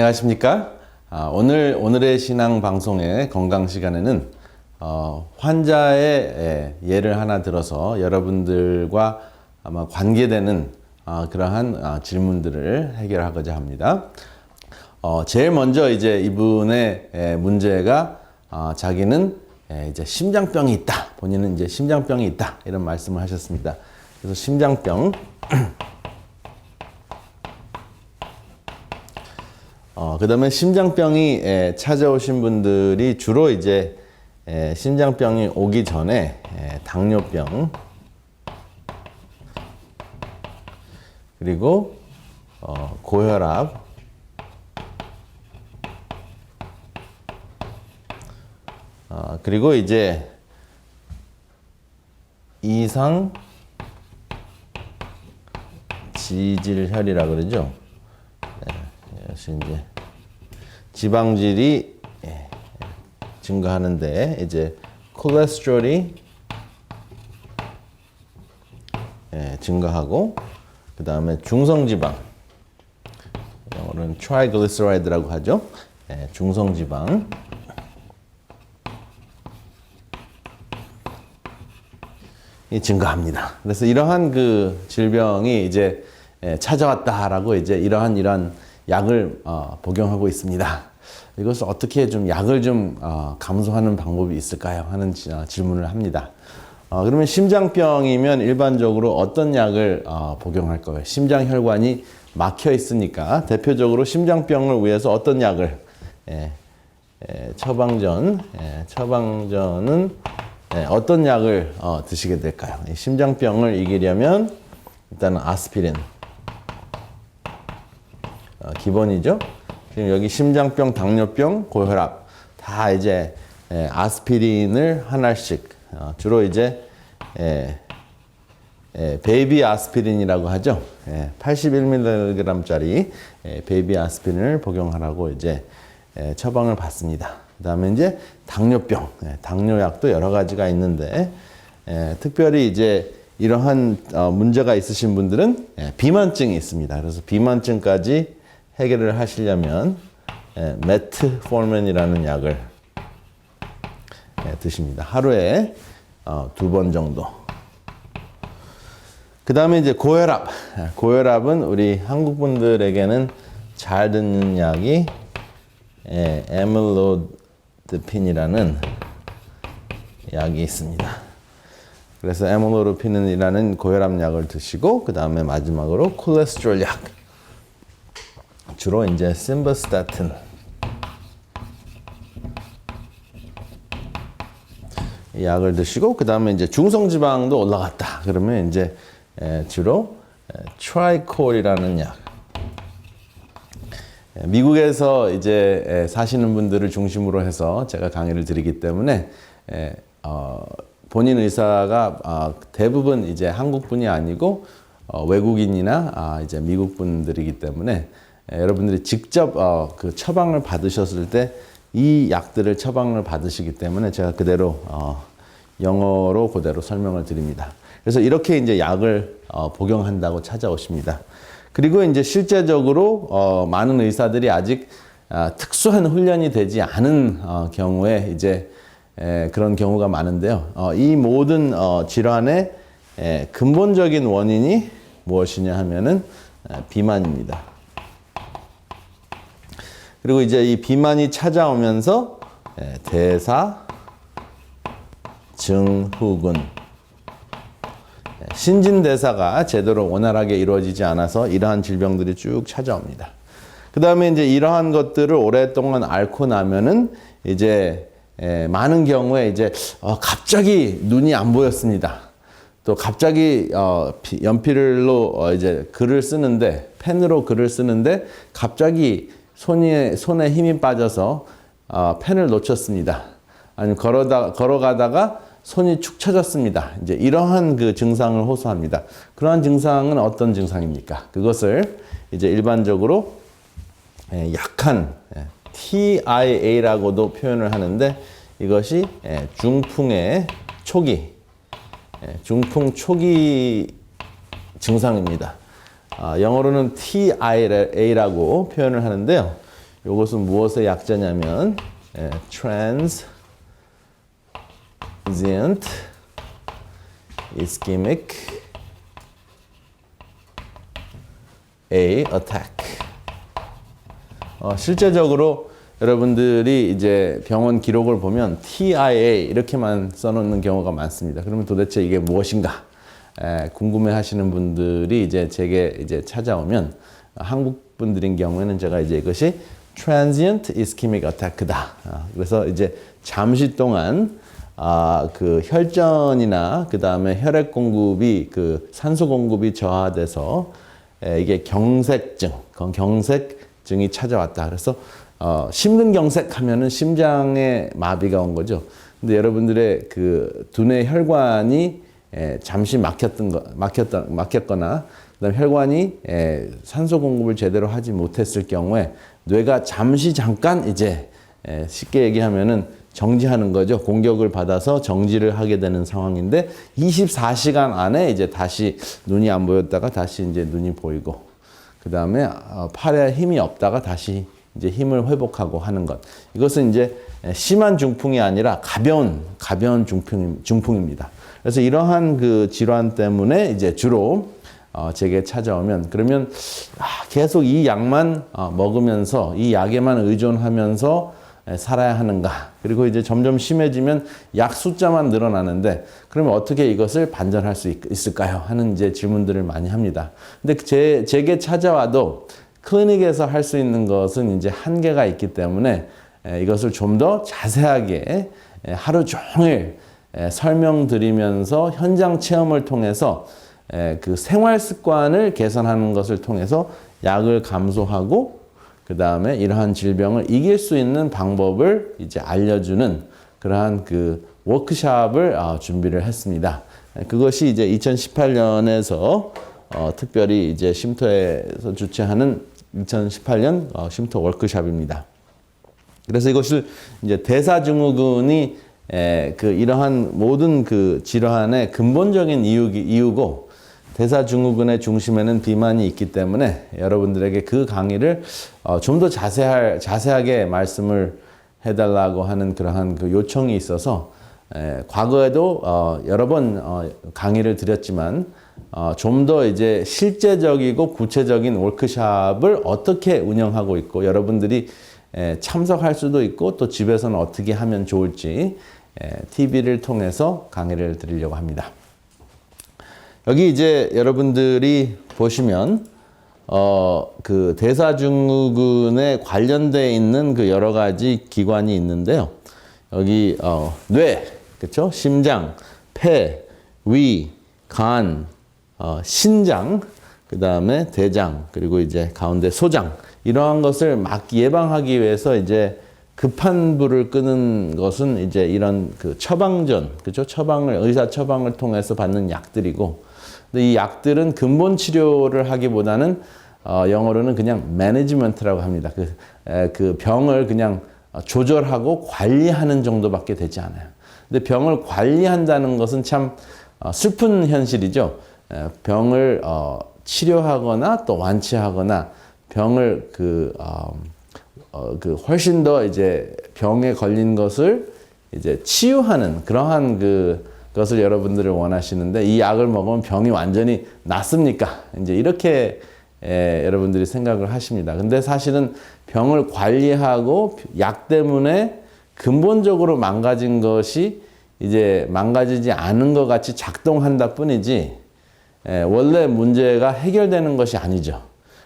안녕하십니까? 아, 오늘 오늘의 신앙 방송의 건강 시간에는 어, 환자의 예, 예를 하나 들어서 여러분들과 아마 관계되는 아, 그러한 아, 질문들을 해결하고자 합니다. 어, 제일 먼저 이제 이분의 예, 문제가 아, 자기는 예, 이제 심장병이 있다. 본인은 이제 심장병이 있다. 이런 말씀을 하셨습니다. 그래서 심장병 어, 그 다음에 심장병이 에, 찾아오신 분들이 주로 이제 에, 심장병이 오기 전에 에, 당뇨병 그리고 어, 고혈압 어, 그리고 이제 이상 지질혈이라 그러죠. 이것이 이제 지방질이 예, 증가하는데 이제 콜레스테롤이 예, 증가하고 그 다음에 중성지방 영어로는 트라이글리세라이드라고 하죠. 예, 중성지방 이 증가합니다. 그래서 이러한 그 질병이 이제 예, 찾아왔다라고 이제 이러한 이러한 약을 어, 복용하고 있습니다. 이것을 어떻게 좀 약을 좀 어, 감소하는 방법이 있을까요? 하는 지- 어, 질문을 합니다. 어, 그러면 심장병이면 일반적으로 어떤 약을 어, 복용할 거예요? 심장 혈관이 막혀 있으니까 대표적으로 심장병을 위해서 어떤 약을 예, 예, 처방전, 예, 처방전은 예, 어떤 약을 어, 드시게 될까요? 이 심장병을 이기려면 일단은 아스피린 어, 기본이죠. 지금 여기 심장병, 당뇨병, 고혈압 다 이제 예, 아스피린을 하나씩 어, 주로 이제 예, 예, 베이비 아스피린이라고 하죠. 예, 81mg짜리 예, 베이비 아스피린을 복용하라고 이제 예, 처방을 받습니다. 그다음에 이제 당뇨병, 예, 당뇨약도 여러 가지가 있는데 예, 특별히 이제 이러한 어, 문제가 있으신 분들은 예, 비만증이 있습니다. 그래서 비만증까지 해결을 하시려면 예, 메트포르민이라는 약을 예, 드십니다. 하루에 어, 두번 정도. 그 다음에 이제 고혈압. 예, 고혈압은 우리 한국 분들에게는 잘 듣는 약이 예, 에밀로드핀이라는 약이 있습니다. 그래서 에밀로드핀이라는 고혈압 약을 드시고 그 다음에 마지막으로 콜레스테롤 약. 주로 이제 심버스타틴. 이 약을 드시고 그 다음에 이제 중성지방도 올라갔다. 그러면 이제 에, 주로 에, 트라이콜이라는 약. 에, 미국에서 이제 에, 사시는 분들을 중심으로 해서 제가 강의를 드리기 때문에 에, 어, 본인 의사가 어, 대부분 이제 한국 분이 아니고 어, 외국인이나 아, 이제 미국 분들이기 때문에 에, 여러분들이 직접 어, 그 처방을 받으셨을 때 이 약들을 처방을 받으시기 때문에 제가 그대로 어, 영어로 그대로 설명을 드립니다. 그래서 이렇게 이제 약을 어, 복용한다고 찾아오십니다. 그리고 이제 실제적으로 어, 많은 의사들이 아직 아, 특수한 훈련이 되지 않은 어, 경우에 이제 에, 그런 경우가 많은데요. 어, 이 모든 어, 질환의 에, 근본적인 원인이 무엇이냐 하면은 에, 비만입니다. 그리고 이제 이 비만이 찾아오면서 에, 대사, 증후군, 에, 신진대사가 제대로 원활하게 이루어지지 않아서 이러한 질병들이 쭉 찾아옵니다. 그 다음에 이제 이러한 것들을 오랫동안 앓고 나면은 이제 에, 많은 경우에 이제 어, 갑자기 눈이 안 보였습니다. 또 갑자기 어, 피- 연필로 어, 이제 글을 쓰는데 펜으로 글을 쓰는데 갑자기 손에 손에 힘이 빠져서 어, 펜을 놓쳤습니다. 아니면 걸어다 걸어가다가 손이 축 처졌습니다. 이제 이러한 그 증상을 호소합니다. 그러한 증상은 어떤 증상입니까? 그것을 이제 일반적으로 예, 약한 예, TIA라고도 표현을 하는데 이것이 예, 중풍의 초기, 예, 중풍 초기 증상입니다. 아, 영어로는 TIA라고 표현을 하는데요. 이것은 무엇의 약자냐면 예, transient ischemic A attack. 어, 실제적으로 여러분들이 이제 병원 기록을 보면 TIA 이렇게만 써놓는 경우가 많습니다. 그러면 도대체 이게 무엇인가? 에, 궁금해 하시는 분들이 이제 제게 이제 찾아오면 한국 분들인 경우에는 제가 이제 이것이 transient ischemic attack다. 아, 그래서 이제 잠시 동안 아, 그 혈전이나 그 다음에 혈액 공급이 그 산소 공급이 저하돼서 에, 이게 경색증, 그 경색증이 찾아왔다. 그래서 어, 심근 경색 하면은 심장에 마비가 온 거죠. 근데 여러분들의 그 두뇌 혈관이 에, 잠시 막혔던 거, 막혔다, 막혔거나 그다음 혈관이 에, 산소 공급을 제대로 하지 못했을 경우에 뇌가 잠시 잠깐 이제 에, 쉽게 얘기하면은 정지하는 거죠. 공격을 받아서 정지를 하게 되는 상황인데 24시간 안에 이제 다시 눈이 안 보였다가 다시 이제 눈이 보이고 그 다음에 팔에 힘이 없다가 다시 이제 힘을 회복하고 하는 것. 이것은 이제 심한 중풍이 아니라 가벼운 가벼운 중풍 중풍입니다. 그래서 이러한 그 질환 때문에 이제 주로 어, 제게 찾아오면 그러면 아, 계속 이 약만 어, 먹으면서 이 약에만 의존하면서 에, 살아야 하는가? 그리고 이제 점점 심해지면 약 숫자만 늘어나는데 그러면 어떻게 이것을 반전할 수 있, 있을까요? 하는 이제 질문들을 많이 합니다. 근데 제 제게 찾아와도 클리닉에서 할 수 있는 것은 이제 한계가 있기 때문에 에, 이것을 좀 더 자세하게 에, 하루 종일 에, 설명드리면서 현장 체험을 통해서 에, 그 생활 습관을 개선하는 것을 통해서 약을 감소하고 그 다음에 이러한 질병을 이길 수 있는 방법을 이제 알려주는 그러한 그 워크샵을 어, 준비를 했습니다. 그것이 이제 2018년에서 어, 특별히 이제 쉼터에서 주최하는 2018년 어, 쉼터 워크샵입니다. 그래서 이것을 이제 대사증후군이 에, 그 이러한 모든 그 질환의 근본적인 이유, 이유고 대사증후군의 중심에는 비만이 있기 때문에 여러분들에게 그 강의를 어, 좀 더 자세할 자세하게 말씀을 해달라고 하는 그러한 그 요청이 있어서 에, 과거에도 어, 여러 번 어, 강의를 드렸지만 어, 좀 더 이제 실제적이고 구체적인 워크샵을 어떻게 운영하고 있고 여러분들이 에, 참석할 수도 있고 또 집에서는 어떻게 하면 좋을지 에, TV를 통해서 강의를 드리려고 합니다. 여기 이제 여러분들이 보시면 어, 그 대사증후군에 관련돼 있는 그 여러 가지 기관이 있는데요. 여기 어, 뇌, 그렇죠? 심장, 폐, 위, 간, 어, 신장, 그 다음에 대장, 그리고 이제 가운데 소장 이러한 것을 막 예방하기 위해서 이제 급한 불을 끄는 것은 이제 이런 그 처방전, 그죠? 처방을 의사 처방을 통해서 받는 약들이고, 근데 이 약들은 근본 치료를 하기보다는 어, 영어로는 그냥 매니지먼트라고 합니다. 그, 에, 그 병을 그냥 조절하고 관리하는 정도밖에 되지 않아요. 근데 병을 관리한다는 것은 참 어, 슬픈 현실이죠. 에, 병을 어, 치료하거나 또 완치하거나 병을 그, 어, 어, 그 훨씬 더 이제 병에 걸린 것을 이제 치유하는 그러한 그 것을 여러분들을 원하시는데 이 약을 먹으면 병이 완전히 낫습니까? 이제 이렇게 에, 여러분들이 생각을 하십니다. 근데 사실은 병을 관리하고 약 때문에 근본적으로 망가진 것이 이제 망가지지 않은 것 같이 작동한다 뿐이지 에, 원래 문제가 해결되는 것이 아니죠.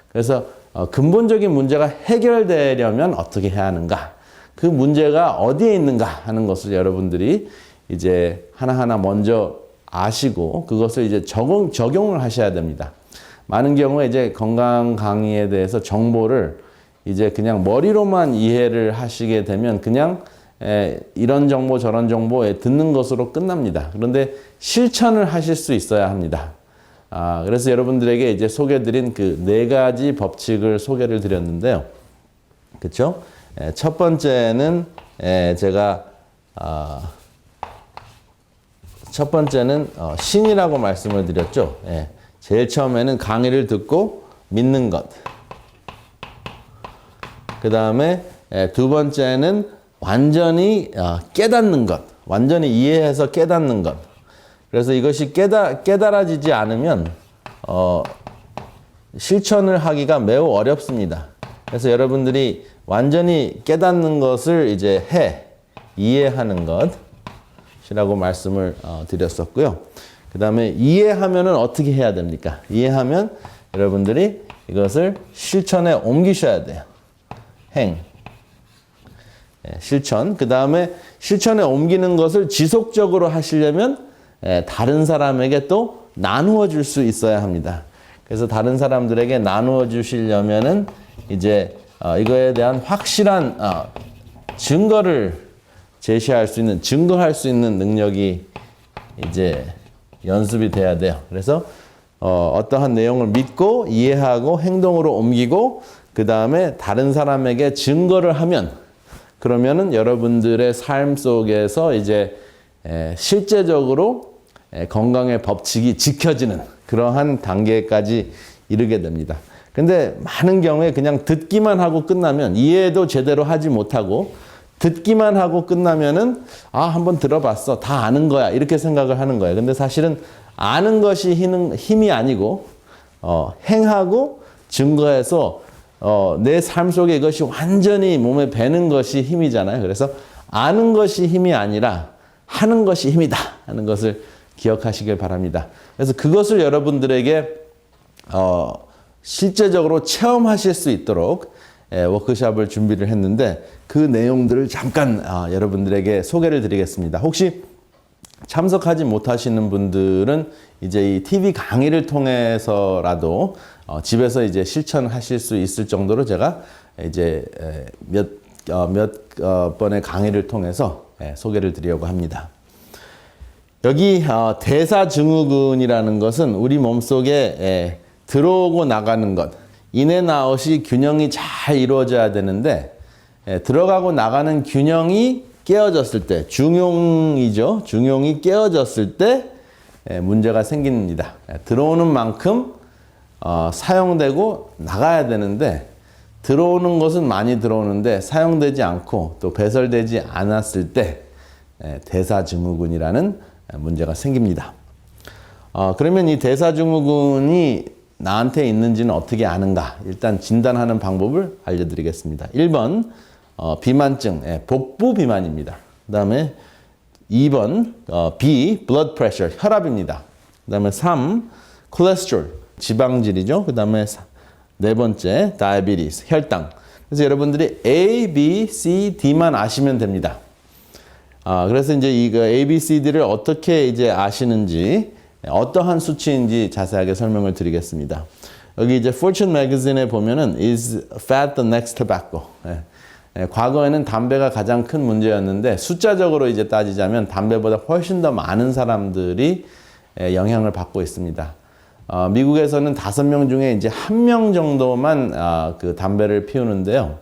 그래서 어, 근본적인 문제가 해결되려면 어떻게 해야 하는가? 그 문제가 어디에 있는가 하는 것을 여러분들이 이제 하나하나 먼저 아시고 그것을 이제 적용, 적용을 하셔야 됩니다. 많은 경우에 이제 건강 강의에 대해서 정보를 이제 그냥 머리로만 이해를 하시게 되면 그냥 에, 이런 정보 저런 정보에 듣는 것으로 끝납니다. 그런데 실천을 하실 수 있어야 합니다. 아, 그래서 여러분들에게 이제 소개드린 그 네 가지 법칙을 소개를 드렸는데요. 에, 첫 번째는 에, 제가 아, 첫 번째는 어, 신이라고 말씀을 드렸죠. 예. 제일 처음에는 강의를 듣고 믿는 것. 그 다음에 두 번째는 완전히 어, 깨닫는 것, 완전히 이해해서 깨닫는 것. 그래서 이것이 깨달, 깨달아지지 않으면 어, 실천을 하기가 매우 어렵습니다. 그래서 여러분들이 완전히 깨닫는 것을 이제 해, 이해하는 것이라고 말씀을 어, 드렸었고요. 그 다음에 이해하면은 어떻게 해야 됩니까? 이해하면 여러분들이 이것을 실천에 옮기셔야 돼요. 행. 예, 실천. 그 다음에 실천에 옮기는 것을 지속적으로 하시려면 예, 다른 사람에게 또 나누어 줄 수 있어야 합니다. 그래서 다른 사람들에게 나누어 주시려면은 이제 어, 이거에 대한 확실한 어, 증거를 제시할 수 있는 증거할 수 있는 능력이 이제 연습이 돼야 돼요. 그래서 어, 어떠한 내용을 믿고 이해하고 행동으로 옮기고 그 다음에 다른 사람에게 증거를 하면 그러면은 여러분들의 삶 속에서 이제 에, 실제적으로 에, 건강의 법칙이 지켜지는 그러한 단계까지 이르게 됩니다. 근데 많은 경우에 그냥 듣기만 하고 끝나면 이해도 제대로 하지 못하고 듣기만 하고 끝나면은 아 한번 들어봤어 다 아는 거야 이렇게 생각을 하는 거예요. 근데 사실은 아는 것이 힘이 아니고 어, 행하고 증거해서 어, 내 삶 속에 이것이 완전히 몸에 배는 것이 힘이잖아요. 그래서 아는 것이 힘이 아니라 하는 것이 힘이다 하는 것을 기억하시길 바랍니다. 그래서 그것을 여러분들에게 어, 실제적으로 체험하실 수 있도록 예, 워크샵을 준비를 했는데 그 내용들을 잠깐 아, 여러분들에게 소개를 드리겠습니다. 혹시 참석하지 못하시는 분들은 이제 이 TV 강의를 통해서라도 어, 집에서 이제 실천하실 수 있을 정도로 제가 이제 에, 몇, 어, 몇 어, 번의 강의를 통해서 예, 소개를 드리려고 합니다. 여기 어, 대사증후군이라는 것은 우리 몸속에 예, 들어오고 나가는 것, 인앤아웃이 균형이 잘 이루어져야 되는데 예, 들어가고 나가는 균형이 깨어졌을 때, 중용이죠. 중용이 깨어졌을 때 예, 문제가 생깁니다. 예, 들어오는 만큼 어, 사용되고 나가야 되는데 들어오는 것은 많이 들어오는데 사용되지 않고 또 배설되지 않았을 때 예, 대사증후군이라는 문제가 생깁니다. 어, 그러면 이 대사증후군이 나한테 있는지는 어떻게 아는가? 일단 진단하는 방법을 알려드리겠습니다. 1번 어, 비만증, 예, 복부 비만입니다. 그 다음에 2번 어, B, blood pressure, 혈압입니다. 그 다음에 3, cholesterol, 지방질이죠. 그 다음에 네 번째, diabetes, 혈당. 그래서 여러분들이 A, B, C, D만 아시면 됩니다. 아, 그래서 이제 이거 A, B, C, D를 어떻게 이제 아시는지, 어떠한 수치인지 자세하게 설명을 드리겠습니다. 여기 이제 Fortune Magazine에 보면은 is fat the next tobacco. 예. 예, 과거에는 담배가 가장 큰 문제였는데 숫자적으로 이제 따지자면 담배보다 훨씬 더 많은 사람들이 예, 영향을 받고 있습니다. 어, 미국에서는 다섯 명 중에 이제 한 명 정도만 아, 그 담배를 피우는데요.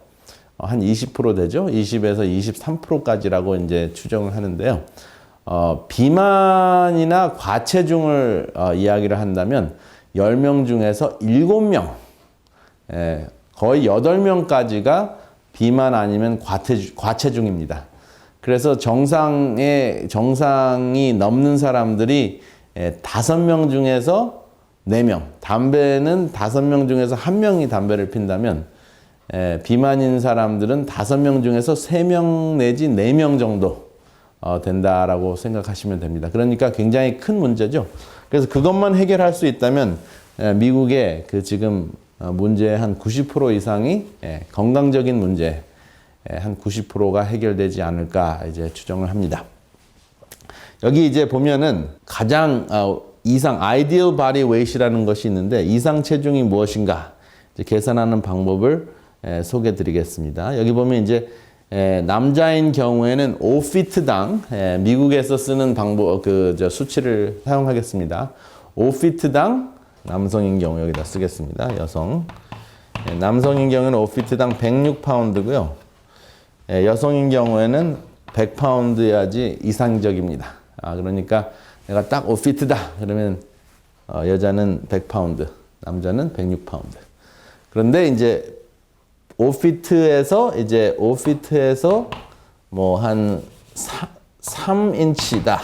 어, 한20% 되죠. 20에서 23%까지라고 이제 추정을 하는데요. 어, 비만이나 과체중을 어, 이야기를 한다면 10명 중에서 7명, 예, 거의 8명까지가 비만 아니면 과체중, 과체중입니다. 그래서 정상의 정상이 넘는 사람들이 예, 다섯 명 중에서 네 명, 담배는 다섯 명 중에서 한 명이 담배를 핀다면 예, 비만인 사람들은 다섯 명 중에서 세 명 내지 네 명 정도 어, 된다라고 생각하시면 됩니다. 그러니까 굉장히 큰 문제죠. 그래서 그것만 해결할 수 있다면 예, 미국의 그 지금 어, 문제의 한 90% 이상이 예, 건강적인 문제 예, 한 90%가 해결되지 않을까 이제 추정을 합니다. 여기 이제 보면은 가장 어, 이상 ideal body weight이라는 것이 있는데 이상 체중이 무엇인가 계산하는 방법을 예, 소개해 드리겠습니다. 여기 보면 이제 예, 남자인 경우에는 5피트당 예, 미국에서 쓰는 방법 그저 수치를 사용하겠습니다. 5피트당 남성인 경우 여기다 쓰겠습니다. 여성 예, 남성인 경우에는 5피트당 106파운드고요. 예, 여성인 경우에는 100파운드여야지 이상적입니다. 아 그러니까 내가 딱 5피트다 그러면 어, 여자는 100파운드, 남자는 106파운드. 그런데 이제 5피트에서 이제 5피트에서 뭐 한 3인치다.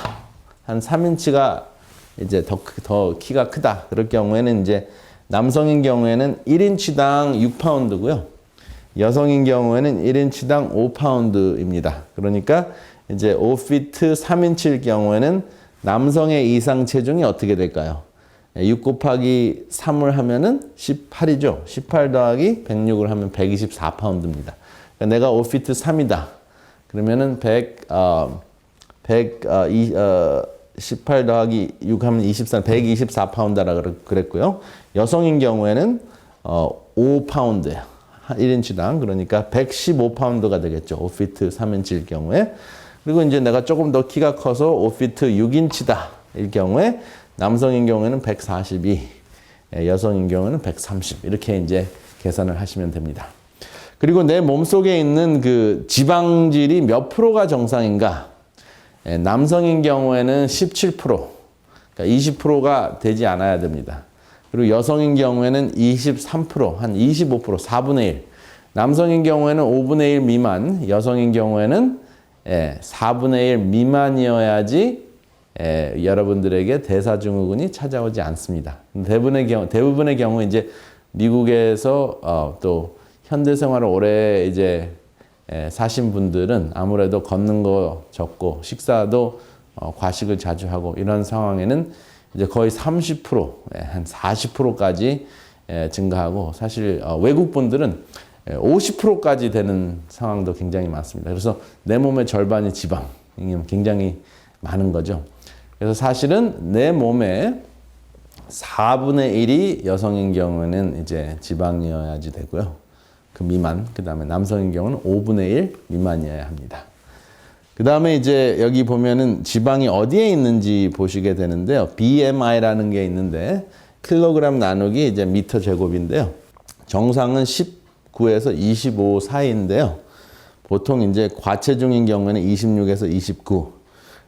한 3인치가 이제 더, 크- 더 키가 크다. 그럴 경우에는 이제 남성인 경우에는 1인치당 6파운드고요. 여성인 경우에는 1인치당 5파운드입니다. 그러니까 이제 5피트 3인치일 경우에는 남성의 이상 체중이 어떻게 될까요? 6 곱하기 3을 하면은 18이죠. 18 더하기 106을 하면 124파운드입니다. 그러니까 내가 5피트 3이다. 그러면은 100, 어, 100, 어, 이, 어, 18 더하기 6 하면 24, 124파운드라 그랬고요. 여성인 경우에는 어, 5파운드예요. 1인치당. 그러니까 115파운드가 되겠죠. 5피트 3인치일 경우에. 그리고 이제 내가 조금 더 키가 커서 5피트 6인치다. 일 경우에 남성인 경우에는 142, 예, 여성인 경우는 130. 이렇게 이제 계산을 하시면 됩니다. 그리고 내 몸속에 있는 그 지방질이 몇 프로가 정상인가? 예, 남성인 경우에는 17%, 그러니까 20%가 되지 않아야 됩니다. 그리고 여성인 경우에는 23%, 한 25%, 4분의 1. 남성인 경우에는 5분의 1 미만, 여성인 경우에는 예, 4분의 1 미만이어야지 예, 여러분들에게 대사증후군이 찾아오지 않습니다. 대부분의 경우, 대부분의 경우 이제 미국에서 어, 또 현대 생활을 오래 이제 예, 사신 분들은 아무래도 걷는 거 적고 식사도 어, 과식을 자주 하고 이런 상황에는 이제 거의 30%, 예, 한 40%까지 예, 증가하고 사실 어, 외국 분들은 50%까지 되는 상황도 굉장히 많습니다. 그래서 내 몸의 절반이 지방, 굉장히 많은 거죠. 그래서 사실은 내 몸의 4분의 1이 여성인 경우에는 이제 지방이어야지 되고요. 그 미만, 그 다음에 남성인 경우는 5분의 1 미만이어야 합니다. 그 다음에 이제 여기 보면은 지방이 어디에 있는지 보시게 되는데요. BMI라는 게 있는데 킬로그램 나누기 이제 미터 제곱인데요. 정상은 19에서 25 사이인데요. 보통 이제 과체중인 경우에는 26에서 29.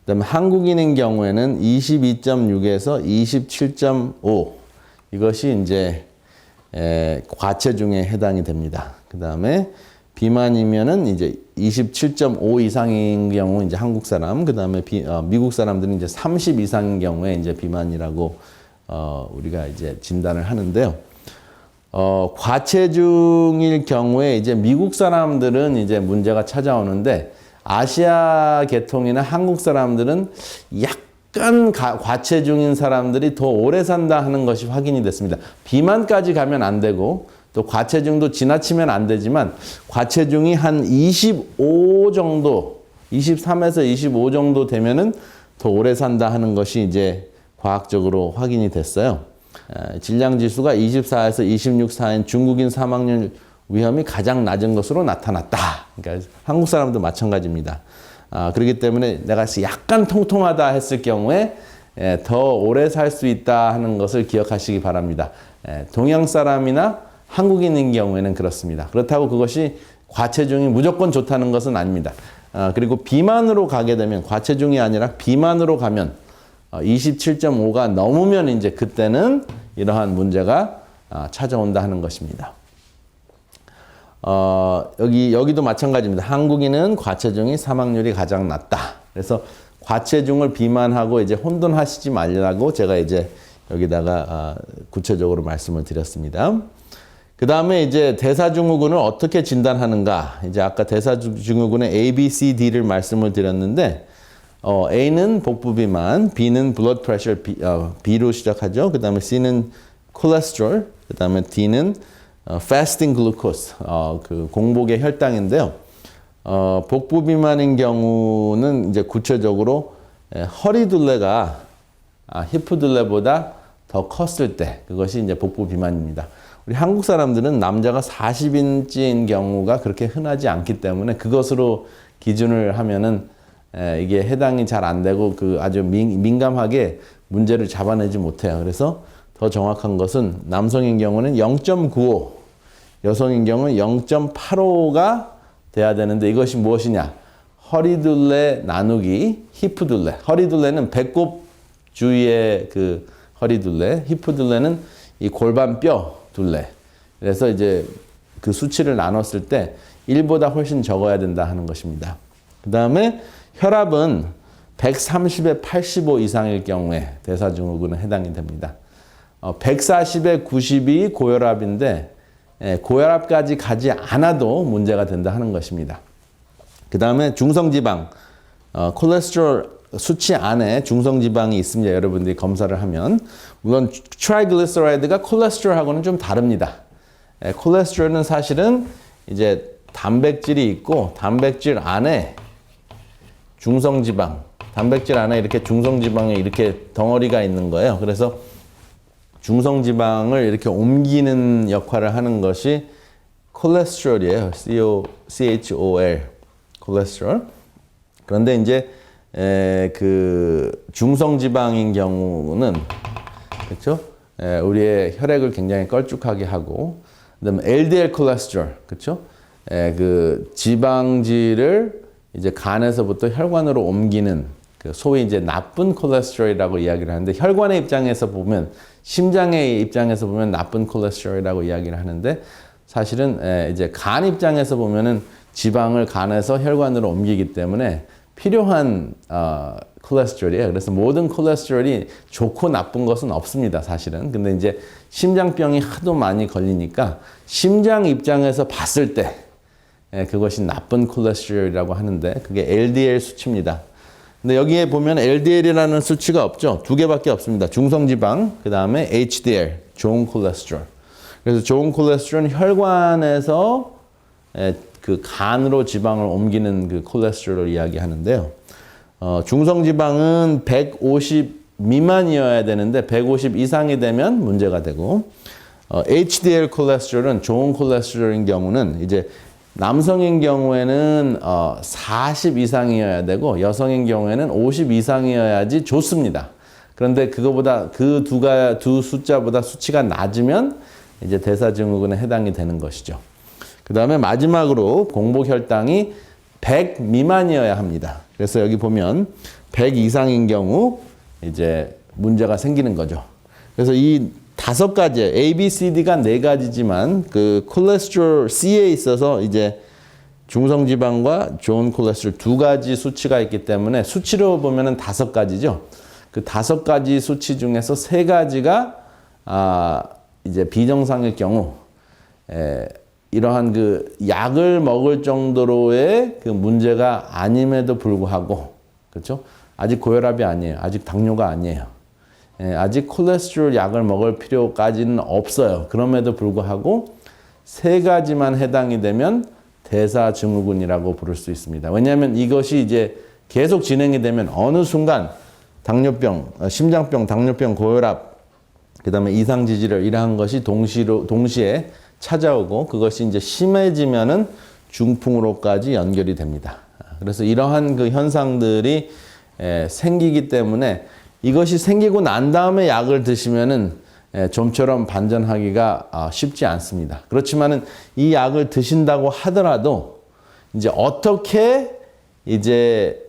그다음에 한국인인 경우에는 22.6에서 27.5. 이것이 이제 에, 과체중에 해당이 됩니다. 그다음에 비만이면은 이제 27.5 이상인 경우 이제 한국 사람, 그다음에 비, 어, 미국 사람들은 이제 30 이상인 경우에 이제 비만이라고 어, 우리가 이제 진단을 하는데요. 어, 과체중일 경우에 이제 미국 사람들은 이제 문제가 찾아오는데 아시아 계통이나 한국 사람들은 약간 가, 과체중인 사람들이 더 오래 산다 하는 것이 확인이 됐습니다. 비만까지 가면 안 되고 또 과체중도 지나치면 안 되지만 과체중이 한 25 정도, 23에서 25 정도 되면은 더 오래 산다 하는 것이 이제 과학적으로 확인이 됐어요. 질량 지수가 24에서 26 사이인 중국인 사망률 위험이 가장 낮은 것으로 나타났다. 그러니까 한국 사람도 마찬가지입니다. 아, 그렇기 때문에 내가 약간 통통하다 했을 경우에 에, 더 오래 살 수 있다 하는 것을 기억하시기 바랍니다. 에, 동양 사람이나 한국인인 경우에는 그렇습니다. 그렇다고 그것이 과체중이 무조건 좋다는 것은 아닙니다. 아, 그리고 비만으로 가게 되면 과체중이 아니라 비만으로 가면 27.5가 넘으면 이제 그때는 이러한 문제가 아, 찾아온다 하는 것입니다. 어, 여기, 여기도 마찬가지입니다. 한국인은 과체중이 사망률이 가장 낮다. 그래서 과체중을 비만하고 이제 혼돈하시지 말라고 제가 이제 여기다가 아, 구체적으로 말씀을 드렸습니다. 그 다음에 이제 대사증후군을 어떻게 진단하는가. 이제 아까 대사증후군의 A, B, C, D를 말씀을 드렸는데, 어, A는 복부 비만, B는 blood pressure, B, 어, B로 시작하죠. 그 다음에 C는 cholesterol, 그 다음에 D는 어, fasting glucose, 어, 그 공복의 혈당인데요. 어, 복부 비만인 경우는 이제 구체적으로 에, 허리 둘레가 아, 히프 둘레보다 더 컸을 때 그것이 이제 복부 비만입니다. 우리 한국 사람들은 남자가 40인치인 경우가 그렇게 흔하지 않기 때문에 그것으로 기준을 하면은 에, 이게 해당이 잘 안 되고 그 아주 민, 민감하게 문제를 잡아내지 못해요. 그래서 더 정확한 것은 남성인 경우는 0.95, 여성 인 경우는 0.85가 돼야 되는데 이것이 무엇이냐? 허리둘레 나누기 히프둘레. 허리둘레는 배꼽 주위의 그 허리둘레, 히프둘레는 이 골반 뼈 둘레. 그래서 이제 그 수치를 나눴을 때 1보다 훨씬 적어야 된다 하는 것입니다. 그 다음에 혈압은 130에 85 이상일 경우에 대사증후군은 해당이 됩니다. 어, 140에 90이 고혈압인데 예, 고혈압까지 가지 않아도 문제가 된다 하는 것입니다. 그 다음에 중성지방, 어, 콜레스테롤 수치 안에 중성지방이 있습니다. 여러분들이 검사를 하면 물론 트라이글리서라이드가 콜레스테롤하고는 좀 다릅니다. 예, 콜레스테롤은 사실은 이제 단백질이 있고 단백질 안에 중성지방, 단백질 안에 이렇게 중성지방에 이렇게 덩어리가 있는 거예요. 그래서 중성지방을 이렇게 옮기는 역할을 하는 것이 콜레스테롤이에요. C-H-O-L, 콜레스테롤. 그런데 이제 에, 그 중성지방인 경우는 그렇죠? 에, 우리의 혈액을 굉장히 걸쭉하게 하고 그다음에 LDL 콜레스테롤 그렇죠? 에, 그 지방질을 이제 간에서부터 혈관으로 옮기는 그 소위 이제 나쁜 콜레스테롤이라고 이야기를 하는데 혈관의 입장에서 보면 심장의 입장에서 보면 나쁜 콜레스테롤이라고 이야기를 하는데 사실은 에, 이제 간 입장에서 보면은 지방을 간에서 혈관으로 옮기기 때문에 필요한 어, 콜레스테롤이에요. 그래서 모든 콜레스테롤이 좋고 나쁜 것은 없습니다, 사실은. 근데 이제 심장병이 하도 많이 걸리니까 심장 입장에서 봤을 때 예, 그것이 나쁜 콜레스테롤이라고 하는데 그게 LDL 수치입니다. 근데 여기에 보면 LDL이라는 수치가 없죠. 두 개밖에 없습니다. 중성지방, 그 다음에 HDL, 좋은 콜레스테롤. 그래서 좋은 콜레스테롤은 혈관에서 예, 그 간으로 지방을 옮기는 그 콜레스테롤을 이야기하는데요. 어, 중성지방은 150 미만이어야 되는데 150 이상이 되면 문제가 되고 어, HDL 콜레스테롤은 좋은 콜레스테롤인 경우는 이제 남성인 경우에는 어, 40 이상이어야 되고 여성인 경우에는 50 이상이어야지 좋습니다. 그런데 그거보다 그 두가 두 숫자보다 수치가 낮으면 이제 대사증후군에 해당이 되는 것이죠. 그 다음에 마지막으로 공복 혈당이 100 미만이어야 합니다. 그래서 여기 보면 100 이상인 경우 이제 문제가 생기는 거죠. 그래서 이 다섯 가지, A, B, C, D가 네 가지지만 그 콜레스테롤 C에 있어서 이제 중성지방과 좋은 콜레스테롤 두 가지 수치가 있기 때문에 수치로 보면은 다섯 가지죠. 그 다섯 가지 수치 중에서 세 가지가 아 이제 비정상일 경우 에, 이러한 그 약을 먹을 정도로의 그 문제가 아님에도 불구하고 그렇죠? 아직 고혈압이 아니에요. 아직 당뇨가 아니에요. 예, 아직 콜레스테롤 약을 먹을 필요까지는 없어요. 그럼에도 불구하고 세 가지만 해당이 되면 대사증후군이라고 부를 수 있습니다. 왜냐하면 이것이 이제 계속 진행이 되면 어느 순간 당뇨병, 어, 심장병, 당뇨병, 고혈압, 그 다음에 이상지질을 이러한 것이 동시로, 동시에 찾아오고 그것이 이제 심해지면은 중풍으로까지 연결이 됩니다. 그래서 이러한 그 현상들이 에, 생기기 때문에 이것이 생기고 난 다음에 약을 드시면은 에, 좀처럼 반전하기가 아, 쉽지 않습니다. 그렇지만은 이 약을 드신다고 하더라도 이제 어떻게 이제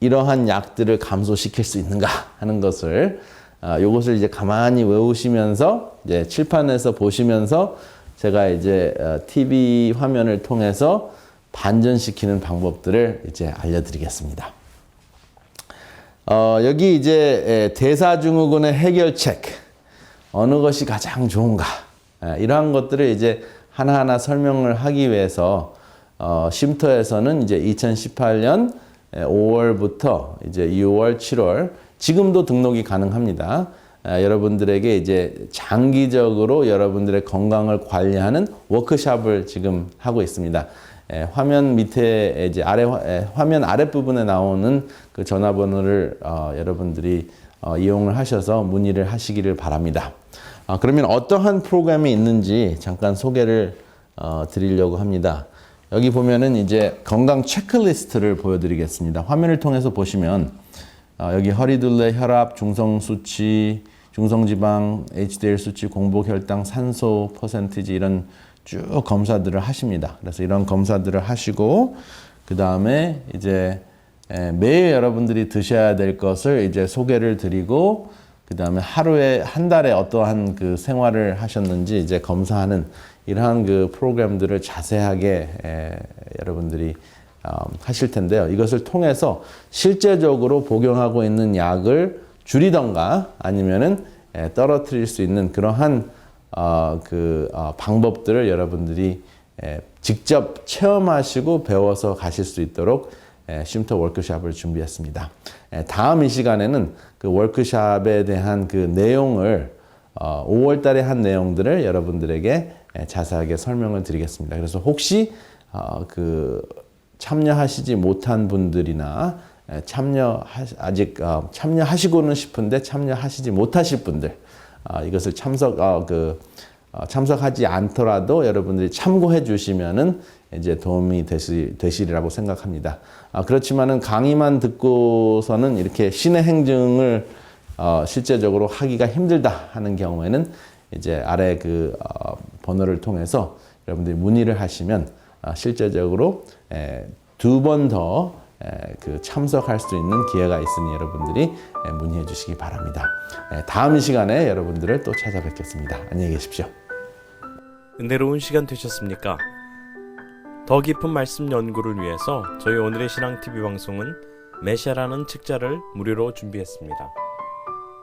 이러한 약들을 감소시킬 수 있는가 하는 것을 아, 요것을 이제 가만히 외우시면서 이제 칠판에서 보시면서 제가 이제 TV 화면을 통해서 반전시키는 방법들을 이제 알려드리겠습니다. 어, 여기 이제 대사증후군의 해결책 어느 것이 가장 좋은가 이러한 것들을 이제 하나하나 설명을 하기 위해서 어, 쉼터에서는 이제 2018년 5월부터 이제 6월, 7월 지금도 등록이 가능합니다. 여러분들에게 이제 장기적으로 여러분들의 건강을 관리하는 워크샵을 지금 하고 있습니다. 화면 밑에 이제 아래 화면 아랫 부분에 나오는 그 전화번호를 어, 여러분들이 어, 이용을 하셔서 문의를 하시기를 바랍니다. 아, 그러면 어떠한 프로그램이 있는지 잠깐 소개를 어, 드리려고 합니다. 여기 보면은 이제 건강 체크리스트를 보여드리겠습니다. 화면을 통해서 보시면 여기 허리둘레, 혈압, 중성 수치, 중성지방, HDL 수치, 공복 혈당, 산소 퍼센티지 이런 쭉 검사들을 하십니다. 그래서 이런 검사들을 하시고 그 다음에 이제 매일 여러분들이 드셔야 될 것을 이제 소개를 드리고 그 다음에 하루에 한 달에 어떠한 그 생활을 하셨는지 이제 검사하는 이러한 그 프로그램들을 자세하게 에, 여러분들이 어, 하실 텐데요. 이것을 통해서 실제적으로 복용하고 있는 약을 줄이던가 아니면은 에, 떨어뜨릴 수 있는 그러한 어, 그 어, 방법들을 여러분들이 에, 직접 체험하시고 배워서 가실 수 있도록 에, 쉼터 워크샵을 준비했습니다. 에, 다음 이 시간에는 그 워크샵에 대한 그 내용을 어, 5월 달에 한 내용들을 여러분들에게 에, 자세하게 설명을 드리겠습니다. 그래서 혹시 어, 그 참여하시지 못한 분들이나 에, 참여 아직 어, 참여하시고는 싶은데 참여하시지 못하실 분들 어, 이것을 참석 어, 그 어, 참석하지 않더라도 여러분들이 참고해 주시면은 이제 도움이 되시, 되시리라고 생각합니다. 아, 그렇지만은 강의만 듣고서는 이렇게 신의 행증을 어, 실제적으로 하기가 힘들다 하는 경우에는 이제 아래 그 어, 번호를 통해서 여러분들이 문의를 하시면 어, 실제적으로 두 번더 그 참석할 수 있는 기회가 있으니 여러분들이 에, 문의해 주시기 바랍니다. 에, 다음 시간에 여러분들을 또 찾아뵙겠습니다. 안녕히 계십시오. 은혜로운 시간 되셨습니까? 더 깊은 말씀 연구를 위해서 저희 오늘의 신앙 TV 방송은 메시아라는 책자를 무료로 준비했습니다.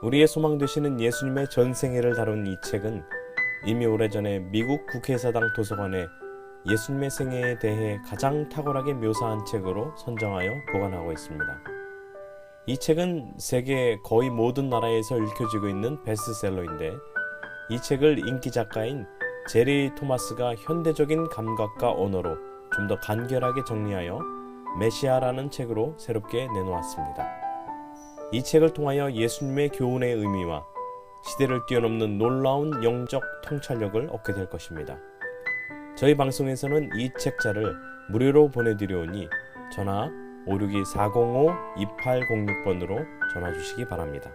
우리의 소망 되시는 예수님의 전생애를 다룬 이 책은 이미 오래전에 미국 국회의사당 도서관에 예수님의 생애에 대해 가장 탁월하게 묘사한 책으로 선정하여 보관하고 있습니다. 이 책은 세계 거의 모든 나라에서 읽혀지고 있는 베스트셀러인데 이 책을 인기 작가인 제리 토마스가 현대적인 감각과 언어로 좀 더 간결하게 정리하여 메시아라는 책으로 새롭게 내놓았습니다. 이 책을 통하여 예수님의 교훈의 의미와 시대를 뛰어넘는 놀라운 영적 통찰력을 얻게 될 것입니다. 저희 방송에서는 이 책자를 무료로 보내드려오니 전화 562-405-2806번으로 전화 주시기 바랍니다.